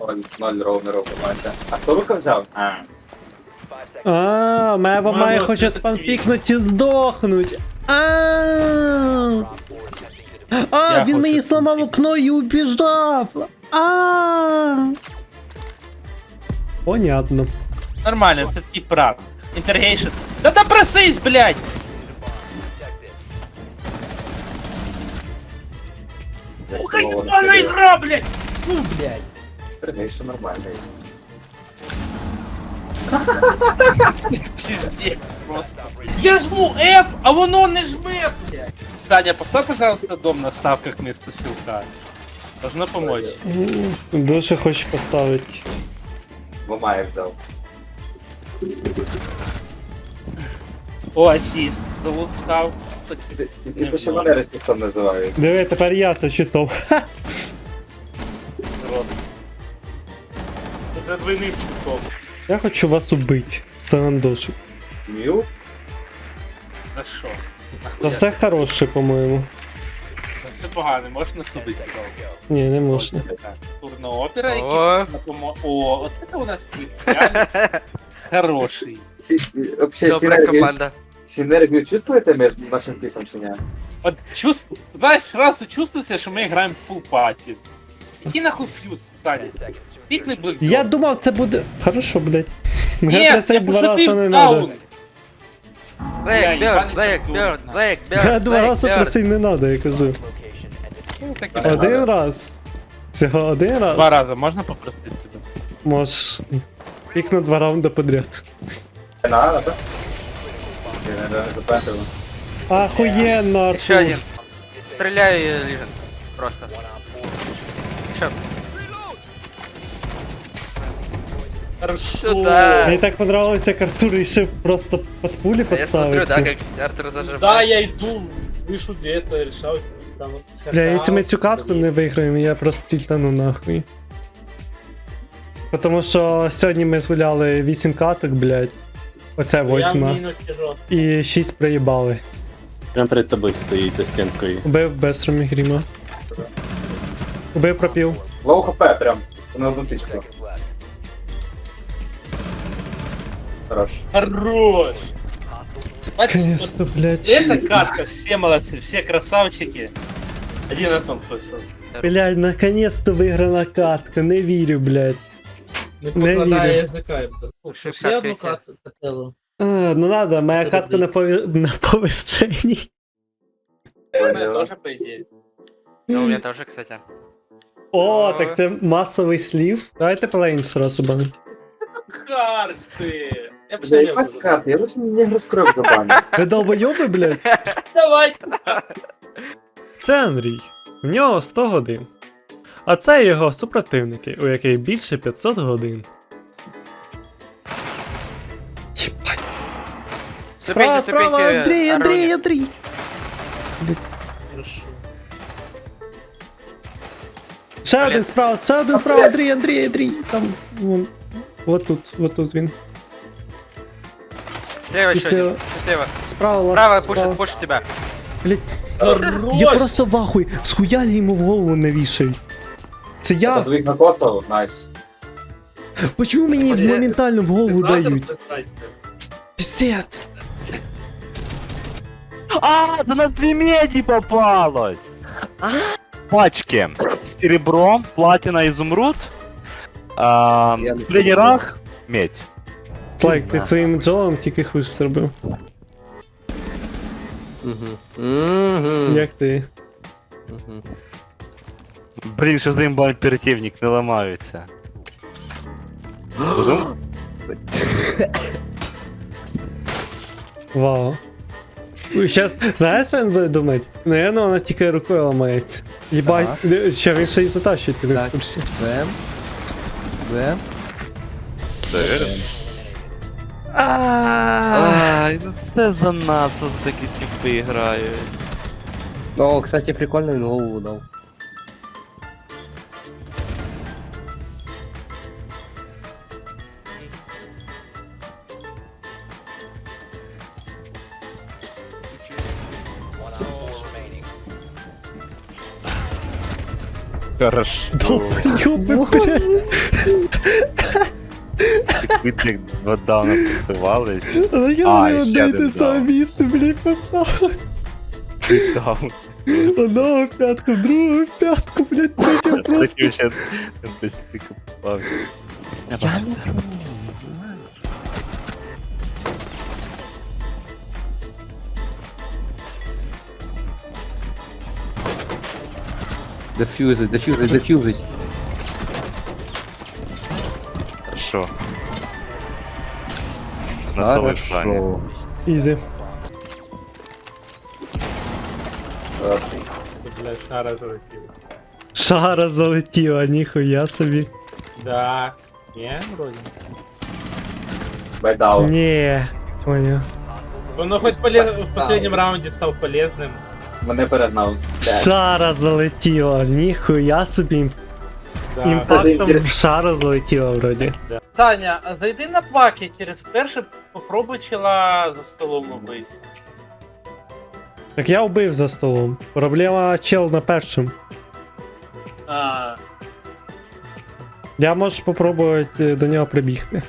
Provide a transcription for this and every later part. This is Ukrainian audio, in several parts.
Ноль, ноль ровно маєте. А хто рука взяв? А. А, Мева має хоче спанпікнуть і здохнуть. А. А, він мені сламав окно і убіжав. А. Понятно. Нормально, це такий пранк. Інтергейшн. Да допросись, блядь! Ух, ебаная игра, блядь! Ну, блядь. Тренейшн нормальний. Пиздец просто. Я жму F, а воно не жме, блядь. Саня, поставь, пожалуйста, дом на ставках вместо силка. Должно помочь. Дуже хочу поставити. Вомає взяв. О, ассист. Залутав. І- І це ще мене ресістом називають. Диви, тепер я за щитом. За двойним щитом. Я хочу вас убити. Це Андошик. Мю? За що? Та Нахуя? все хороше, по-моєму. Це погано, можна судити. Ні, не можна. Турна опера, О. якийсь на помо... О, оце то у нас. Реально Хороший. Вообще Добра команда. синергію чувствуєте між нашим піком чи ні? От чувств... знаешь, сразу чувствуется, что мы играем в full пати. Иди нахуй фьюз, Саня. Пикни был. Я думав, це буде. Хорошо, блять. Мене Нет, просить я два пошутил, рази не даун. надо. Блейк, Я Бёрд, ебаный Блейк, придурок, Бёрд, нахуй. Блейк, Я Бёрд, два Блейк, рази Бёрд. просить не надо, я кажу. Ну, так и Не Один надо. раз. Всього один раз. Два раза можно попросить тебя? Можеш. Пікну два раунди подряд. Не надо, так? Я не запам'ятав. Ахуєнно, Еще Артур. один. Стреляй, э, Лижен. Просто. Хорошо. Сюда. Мені так понравилось, як Артур рішив просто під пулі А Я смотрю, да, как Артур зажимает. Да, я иду, слышу где-то, решал там. Бля, якщо ми цю катку не виграємо, я просто тільтану нахуй. Тому що сьогодні ми згуляли 8 каток, блядь. Оце Я в восьма. минус сижу. І 6 проїбали. Прям перед тобою стоїть за стінкою. Убив без гріма. Убив пропів. Лоу хп прям. На одну тичку. Хорош. Хорош. Бать, вот Конечно, блядь. Эта катка, все молодцы, все красавчики. Один Антон пылесос. Блядь, наконец-то виграна катка, не вірю, блядь. Не Не покладає вірю. язика. Ще Шістдесят одну третя. катку хотіло. А, ну надо, моя Це катка на, пові... на повищенні. У мене теж, по ідеї. Ну, у меня тоже, кстати. О, Ну. так це масовий слів. Давайте плейн сразу банить. Карти. Я б ще не буду. карта? Я лучше не розкрив забаню. Ви долбойоби, блядь? Давай. Це Андрій. В нього 100 годин. А це його супротивники, у яких більше 500 годин. Єбать. Справа, справа, Андрій, Андрій. Андрій. Хорошо. Ще один справа, ще один справа, Андрій, Андрій, Андрій. Там, вон. Вот тут, вот тут він. Слева еще Слева. один. Слева. Справа, ласт, Справа справа. пушит, пушит тебя. Блядь, Хорош. я просто в ахуй. Схуяли йому в голову навішають. Це я? Подвиг на косу, найс. Почему мені моментально в голову дають? Пиздец. А, до нас две меди попалось! Пачки. Серебро, платина, изумруд. А, Я не средний рах, медь. Слайк, ти своїм джолом тільки хуш зробив. Як ти? Блін, що з ним оперативник не ламаються. Будем? Вау. Сейчас, знаєш, що він буде думати? Наверно, вона тільки рукою ламається. Єбать, ще він ще й затащить, ти не в курсі. Бем. Бем. Ааа! Ай, ну це за нас ось такі типи грають. О, кстати, прикольно він голову дав. Хорошо. Долбойоби, блядь. Видно, як два дауна пустувались. Але я А, не і ще одне й один те саме даун. місце, блядь, поставив. Три даун. Одного в п'ятку, другого в п'ятку, блядь, третього просто. Хотів ще без стика попався. Я бачу це. Дефюзить, дефюзить, дефюзить. Хорошо. На. Хорошо. Ізі. Блядь, шара залетів. Шара залетіла, ніхуя собі. Да. Ні, вроді. Байдаун. Ні. Поняв. Воно хоч полез... в последнем раунді став полезним. Мене перегнав. Шара залетіла, ніхуя собі. Да. Імпактом в шара залетіла вроді. Таня, а зайди на паки через перше, попробуй чела за столом убити. Так я вбив за столом. Проблема чел на першому. А, Я можу спробувати е, до нього прибігти.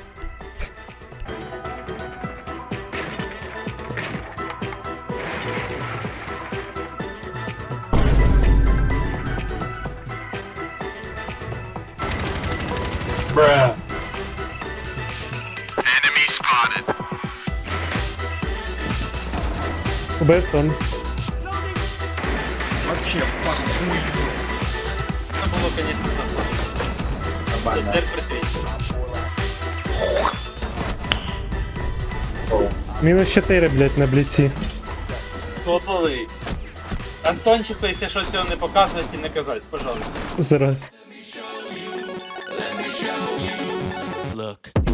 Убив тон. це було, звісно, забавно. Нормально. Тепер присвіт. Оу. Мінус 4, блядь, на бліці. Топовий. Антончику, якщо що цього не показувати і не казати, пожалуйста. Зараз. Look,